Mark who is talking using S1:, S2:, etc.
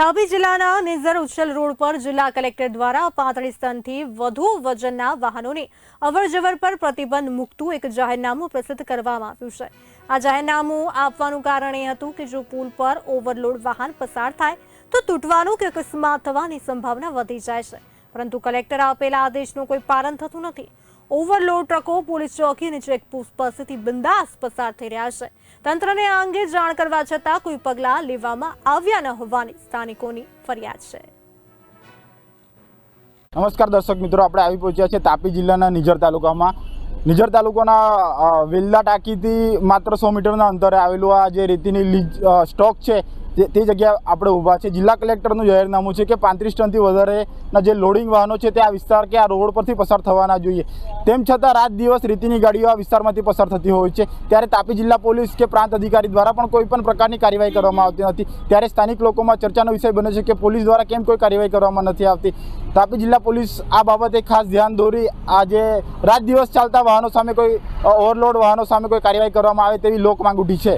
S1: તાપી જિલ્લાના નિઝર ઉચ્છલ રોડ પર જિલ્લા કલેક્ટર દ્વારા પાંત્રીસ ટનથી વધુ વજનના વાહનોની અવરજવર પર પ્રતિબંધ મૂકતું એક જાહેરનામું પ્રસિદ્ધ કરવામાં આવ્યું છે. આ જાહેરનામું આપવાનું કારણ એ હતું કે જો પુલ પર ઓવરલોડ વાહન પસાર થાય, તો તૂટવાનું કે અકસ્માત થવાની સંભાવના વધી જાય છે. પરંતુ કલેક્ટર આપેલા આદેશનું કોઈ પાલન થતું નથી. ઓવરલોડ ટ્રકો, પોલીસ ચોકી અને ચેકપોસ્ટ પાસેથી બિંદાસ પસાર થઈ રહ્યા છે. તંત્રને આ અંગે જાણ કરવા છતાં કોઈ પગલાં લેવામાં આવ્યા ન હોવાની સ્થાનિકોની ફરિયાદ છે.
S2: નમસ્કાર દર્શક મિત્રો, આપણે આવી પહોંચ્યા છે તાપી જિલ્લાના નિઝર તાલુકામાં. નિઝર તાલુકાના વેલ્લા ટાંકીથી માત્ર સો મીટરના અંતરે આવેલું આ જે રેતીની લીજ સ્ટોક છે તે જગ્યાએ આપણે ઊભા છે. જિલ્લા કલેક્ટરનું જાહેરનામું છે કે પાંત્રીસ ટનથી વધારેના જે લોડિંગ વાહનો છે તે આ વિસ્તાર કે આ રોડ પરથી પસાર થવાના જોઈએ. તેમ છતાં રાત દિવસ રીતિની ગાડીઓ આ વિસ્તારમાંથી પસાર થતી હોય છે. ત્યારે તાપી જિલ્લા પોલીસ કે પ્રાંત અધિકારી દ્વારા પણ કોઈ પણ પ્રકારની કાર્યવાહી કરવામાં આવતી નથી. ત્યારે સ્થાનિક લોકોમાં ચર્ચાનો વિષય બને છે કે પોલીસ દ્વારા કેમ કોઈ કાર્યવાહી કરવામાં નથી આવતી. તાપી જિલ્લા પોલીસ આ બાબતે ખાસ ધ્યાન દોરી આજે રાત દિવસ ચાલતા વાહનો સામે કોઈ ઓવરલોડ વાહનો સામે કોઈ કાર્યવાહી કરવામાં આવે તેવી લોક માંગ ઉઠી છે.